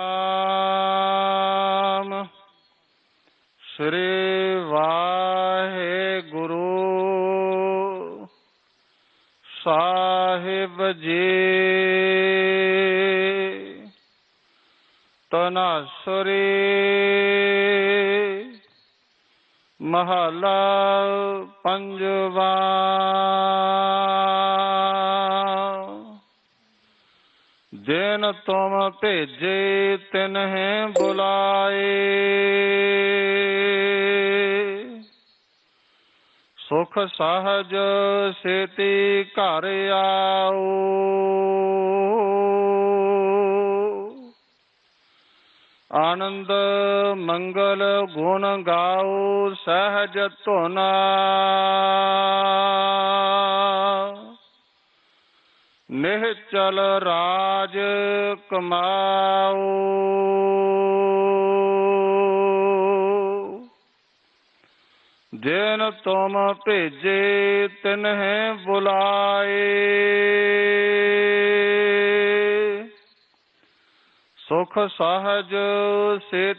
ਨਾਮ ਸ੍ਰੀ ਵਾਹਿਗੁਰੂ ਸਾਹਿਬ ਜੀ। ਤਨਾਸਰੀ ਮਹਲਾ ਪੰਜਵਾ। जिन तुम भेजे तिन्हें बुलाए। सुख सहज सेती घर आओ। आनंद मंगल गुण गाओ सहज तुना। निचल राज कमाओ जिन तुम भेजे तिन्हें बुलाए। सुख सहज से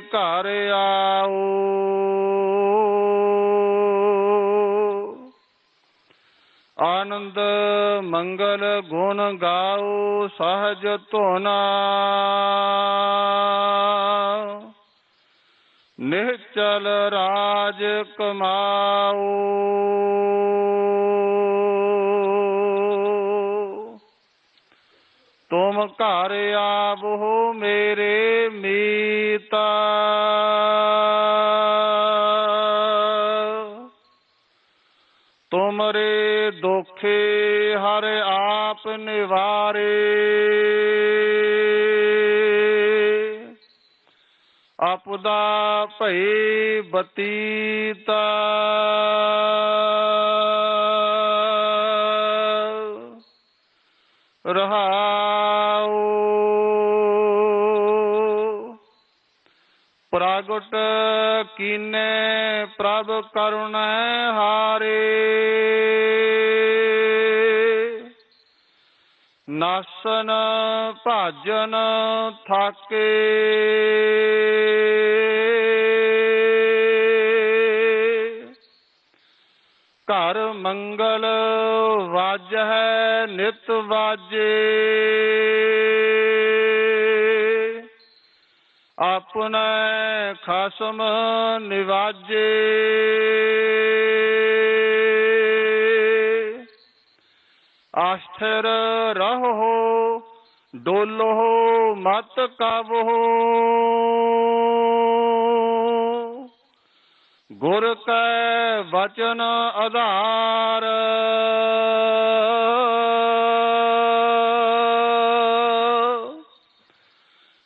घर आओ ਆਨੰਦ ਮੰਗਲ ਗੁਣ ਗਾਓ ਸਹਜ ਧੋਨਾ। ਨਿਹਚਲ ਰਾਜ ਕਮਾਓ। ਤੁਮ ਘਰ ਆਵੋ ਮੇਰੇ ਮੀਤਾ। तुमरे दुखे हर आप निवारे। अपदा भय बतीता। रहा प्रगट किने प्रभ करुण हारे। नासन भाजन थाके। कर मंगल वाज है नित वाजे। अपने खसम निवाज्य अस्थिर रहो डोलो मत कबो गुर के वचन आधार।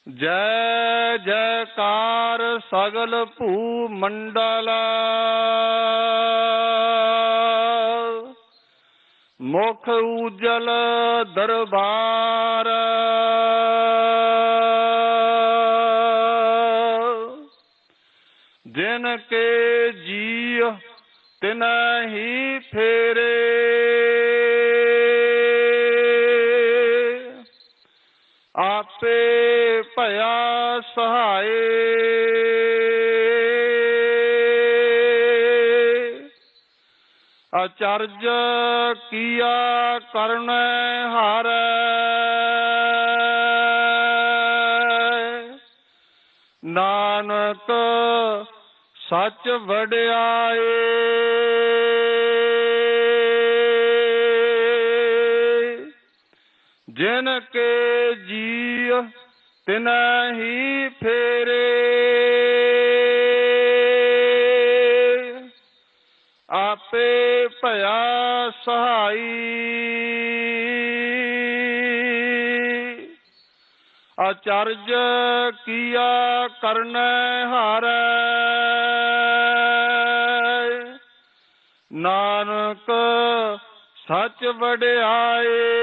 जय जयकार सगल भूमंडल मुख उज्जल दरबार। जिनके जी तिन ही फेरे। आपे भया ਸਹਾਏ। ਅਚਰਜ ਕੀਆ ਕਰਨ ਹਾਰ। ਨਾਨਕ ਸੱਚ ਵਡਿਆਏ। ਜਿਨ ਕੇ ਜੀ ਤਿਨ ਹੀ ਫੇਰੇ। ਆਪੇ ਭਇਆ ਸਹਾਈ। ਅਚਰਜ ਕੀਆ ਕਰਨ ਹਾਰੈ। ਨਾਨਕ ਸੱਚ ਵਡਿਆਏ।